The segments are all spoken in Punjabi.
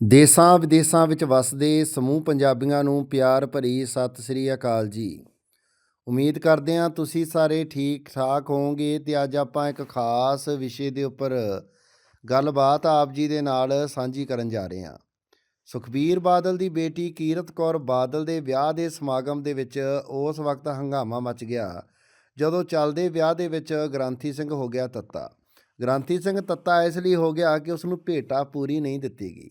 ਦੇਸਾਂ ਵਿਦੇਸਾਂ ਵਿੱਚ ਵਸਦੇ ਸਮੂਹ ਪੰਜਾਬੀਆਂ ਨੂੰ ਪਿਆਰ ਭਰੀ ਸਤਿ ਸ੍ਰੀ ਅਕਾਲ ਜੀ। ਉਮੀਦ ਕਰਦੇ ਹਾਂ ਤੁਸੀਂ ਸਾਰੇ ਠੀਕ ਠਾਕ ਹੋਵੋਗੇ ਤੇ ਅੱਜ ਆਪਾਂ ਇੱਕ ਖਾਸ ਵਿਸ਼ੇ ਦੇ ਉੱਪਰ ਗੱਲਬਾਤ ਆਪ ਜੀ ਦੇ ਨਾਲ ਸਾਂਝੀ ਕਰਨ ਜਾ ਰਹੇ ਹਾਂ। ਸੁਖਬੀਰ ਬਾਦਲ ਦੀ ਬੇਟੀ ਕੀਰਤ ਕੌਰ ਬਾਦਲ ਦੇ ਵਿਆਹ ਦੇ ਸਮਾਗਮ ਦੇ ਵਿੱਚ ਉਸ ਵਕਤ ਹੰਗਾਮਾ ਮਚ ਗਿਆ, ਜਦੋਂ ਚੱਲਦੇ ਵਿਆਹ ਦੇ ਵਿੱਚ ਗ੍ਰਾਂਥੀ ਸਿੰਘ ਹੋ ਗਿਆ ਤੱਤਾ। ਗ੍ਰਾਂਥੀ ਸਿੰਘ ਤੱਤਾ ਇਸ ਲਈ ਹੋ ਗਿਆ ਕਿ ਉਸ ਨੂੰ ਭੇਟਾ ਪੂਰੀ ਨਹੀਂ ਦਿੱਤੀ ਗਈ।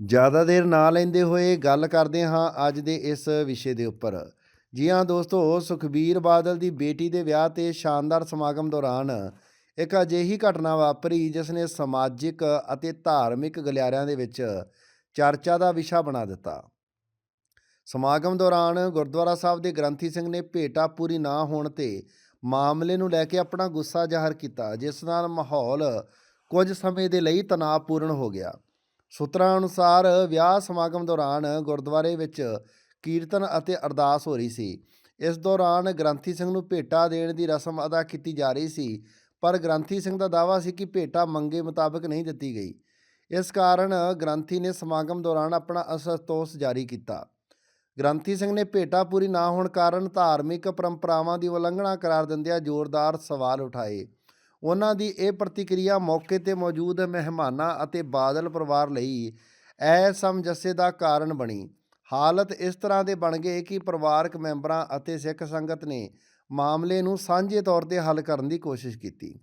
ਜ਼ਿਆਦਾ ਦੇਰ ਨਾ ਲੈਂਦੇ ਹੋਏ ਗੱਲ ਕਰਦੇ ਹਾਂ ਅੱਜ ਦੇ ਇਸ ਵਿਸ਼ੇ ਦੇ ਉੱਪਰ। ਜੀ ਹਾਂ ਦੋਸਤੋ, ਸੁਖਬੀਰ ਬਾਦਲ ਦੀ ਬੇਟੀ ਦੇ ਵਿਆਹ ਤੇ ਸ਼ਾਨਦਾਰ ਸਮਾਗਮ ਦੌਰਾਨ ਇੱਕ ਅਜਿਹੀ ਘਟਨਾ ਵਾਪਰੀ ਜਿਸ ਨੇ ਸਮਾਜਿਕ ਅਤੇ ਧਾਰਮਿਕ ਗਲਿਆਰਿਆਂ ਦੇ ਵਿੱਚ ਚਰਚਾ ਦਾ ਵਿਸ਼ਾ ਬਣਾ ਦਿੱਤਾ। ਸਮਾਗਮ ਦੌਰਾਨ ਗੁਰਦੁਆਰਾ ਸਾਹਿਬ ਦੇ ਗ੍ਰੰਥੀ ਸਿੰਘ ਨੇ ਭੇਟਾ ਪੂਰੀ ਨਾ ਹੋਣ ਤੇ ਮਾਮਲੇ ਨੂੰ ਲੈ ਕੇ ਆਪਣਾ ਗੁੱਸਾ ਜ਼ਾਹਰ ਕੀਤਾ, ਜਿਸ ਨਾਲ ਮਾਹੌਲ ਕੁਝ ਸਮੇਂ ਦੇ ਲਈ ਤਣਾਅਪੂਰਨ ਹੋ ਗਿਆ। ਸੂਤਰਾਂ ਅਨੁਸਾਰ ਵਿਆਹ ਸਮਾਗਮ ਦੌਰਾਨ ਗੁਰਦੁਆਰੇ ਵਿੱਚ ਕੀਰਤਨ ਅਤੇ ਅਰਦਾਸ ਹੋ ਰਹੀ ਸੀ। ਇਸ ਦੌਰਾਨ ਗ੍ਰੰਥੀ ਸਿੰਘ ਨੂੰ ਭੇਟਾ ਦੇਣ ਦੀ ਰਸਮ ਅਦਾ ਕੀਤੀ ਜਾ ਰਹੀ ਸੀ, ਪਰ ਗ੍ਰੰਥੀ ਸਿੰਘ ਦਾ ਦਾਅਵਾ ਸੀ ਕਿ ਭੇਟਾ ਮੰਗੇ ਮੁਤਾਬਕ ਨਹੀਂ ਦਿੱਤੀ ਗਈ। ਇਸ ਕਾਰਨ ਗ੍ਰੰਥੀ ਨੇ ਸਮਾਗਮ ਦੌਰਾਨ ਆਪਣਾ ਅਸੰਤੋਸ਼ ਜਾਰੀ ਕੀਤਾ। ਗ੍ਰੰਥੀ ਸਿੰਘ ਨੇ ਭੇਟਾ ਪੂਰੀ ਨਾ ਹੋਣ ਕਾਰਨ ਧਾਰਮਿਕ ਪਰੰਪਰਾਵਾਂ ਦੀ ਉਲੰਘਣਾ ਕਰਾਰ ਦਿੰਦਿਆਂ ਜ਼ੋਰਦਾਰ ਸਵਾਲ ਉਠਾਏ। ਉਹਨਾਂ ਦੀ ਇਹ ਪ੍ਰਤੀਕਿਰਿਆ ਮੌਕੇ ਤੇ ਮੌਜੂਦ ਮਹਿਮਾਨਾਂ ਅਤੇ ਬਾਦਲ ਪਰਿਵਾਰ ਲਈ ਅਸਮੰਜਸੇ ਦਾ ਕਾਰਨ ਬਣੀ। ਹਾਲਤ ਇਸ ਤਰ੍ਹਾਂ ਦੇ ਬਣ ਗਏ ਕਿ ਪਰਿਵਾਰਕ ਮੈਂਬਰਾਂ ਅਤੇ ਸਿੱਖ ਸੰਗਤ ਨੇ ਮਾਮਲੇ ਨੂੰ ਸਾਂਝੇ ਤੌਰ ਤੇ ਹੱਲ ਕਰਨ ਦੀ ਕੋਸ਼ਿਸ਼ ਕੀਤੀ।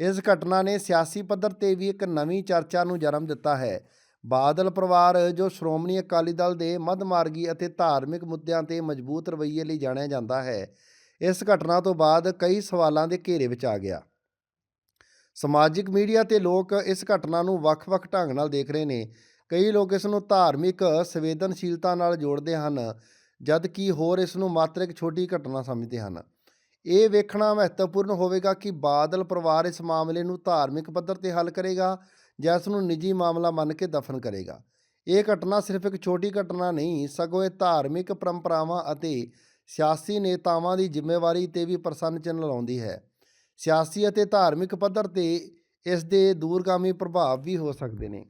ਇਸ ਘਟਨਾ ਨੇ ਸਿਆਸੀ ਪੱਧਰ ਤੇ ਵੀ ਇੱਕ ਨਵੀਂ ਚਰਚਾ ਨੂੰ ਜਨਮ ਦਿੱਤਾ ਹੈ। ਬਾਦਲ ਪਰਿਵਾਰ ਜੋ ਸ਼੍ਰੋਮਣੀ ਅਕਾਲੀ ਦਲ ਦੇ ਮੱਧਮਾਰਗੀ ਅਤੇ ਧਾਰਮਿਕ ਮੁੱਦਿਆਂ ਤੇ ਮਜ਼ਬੂਤ ਰਵੱਈਏ ਲਈ ਜਾਣਿਆ ਜਾਂਦਾ ਹੈ, ਇਸ ਘਟਨਾ ਤੋਂ ਬਾਅਦ ਕਈ ਸਵਾਲਾਂ ਦੇ ਘੇਰੇ ਵਿੱਚ ਆ ਗਿਆ। ਸਮਾਜਿਕ ਮੀਡੀਆ ਤੇ ਲੋਕ ਇਸ ਘਟਨਾ ਨੂੰ ਵੱਖ-ਵੱਖ ਢੰਗ ਨਾਲ ਦੇਖ ਰਹੇ ਨੇ। ਕਈ ਲੋਕ ਇਸ ਨੂੰ ਧਾਰਮਿਕ ਸੰਵੇਦਨਸ਼ੀਲਤਾ ਨਾਲ ਜੋੜਦੇ ਹਨ ਜਦ ਕਿ ਹੋਰ ਇਸ ਨੂੰ ਮਾਤਰ ਇੱਕ ਛੋਟੀ ਘਟਨਾ ਸਮਝਦੇ ਹਨ। ਇਹ ਵੇਖਣਾ ਮਹੱਤਵਪੂਰਨ ਹੋਵੇਗਾ ਕਿ ਬਾਦਲ ਪਰਿਵਾਰ ਇਸ ਮਾਮਲੇ ਨੂੰ ਧਾਰਮਿਕ ਪੱਧਰ ਤੇ ਹੱਲ ਕਰੇਗਾ ਜਾਂ ਇਸ ਨੂੰ ਨਿੱਜੀ ਮਾਮਲਾ ਮੰਨ ਕੇ ਦਫਨ ਕਰੇਗਾ। ਇਹ ਘਟਨਾ ਸਿਰਫ ਇੱਕ ਛੋਟੀ ਘਟਨਾ ਨਹੀਂ, ਸਗੋਂ ਇਹ ਧਾਰਮਿਕ ਪਰੰਪਰਾਵਾਂ ਅਤੇ ਸਿਆਸੀ ਨੇਤਾਵਾਂ ਦੀ ਜ਼ਿੰਮੇਵਾਰੀ ਤੇ ਵੀ ਪ੍ਰਸੰਨ ਚਿੰਨ੍ਹ ਲਾਉਂਦੀ ਹੈ। ਸਿਆਸੀ ਅਤੇ ਧਾਰਮਿਕ ਪੱਧਰ ਤੇ ਇਸ ਦੇ ਦੂਰਗਾਮੀ ਪ੍ਰਭਾਵ ਵੀ ਹੋ ਸਕਦੇ ਨੇ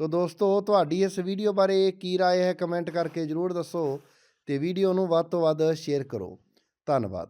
ਸੋ ਦੋਸਤੋ ਤੁਹਾਡੀ ਇਸ ਵੀਡੀਓ ਬਾਰੇ ਕੀ رائے ਹੈ ਕਮੈਂਟ ਕਰਕੇ ਜਰੂਰ ਦੱਸੋ ਤੇ ਵੀਡੀਓ ਨੂੰ ਵੱਧ ਤੋਂ ਵੱਧ ਸ਼ੇਅਰ ਕਰੋ ਧੰਨਵਾਦ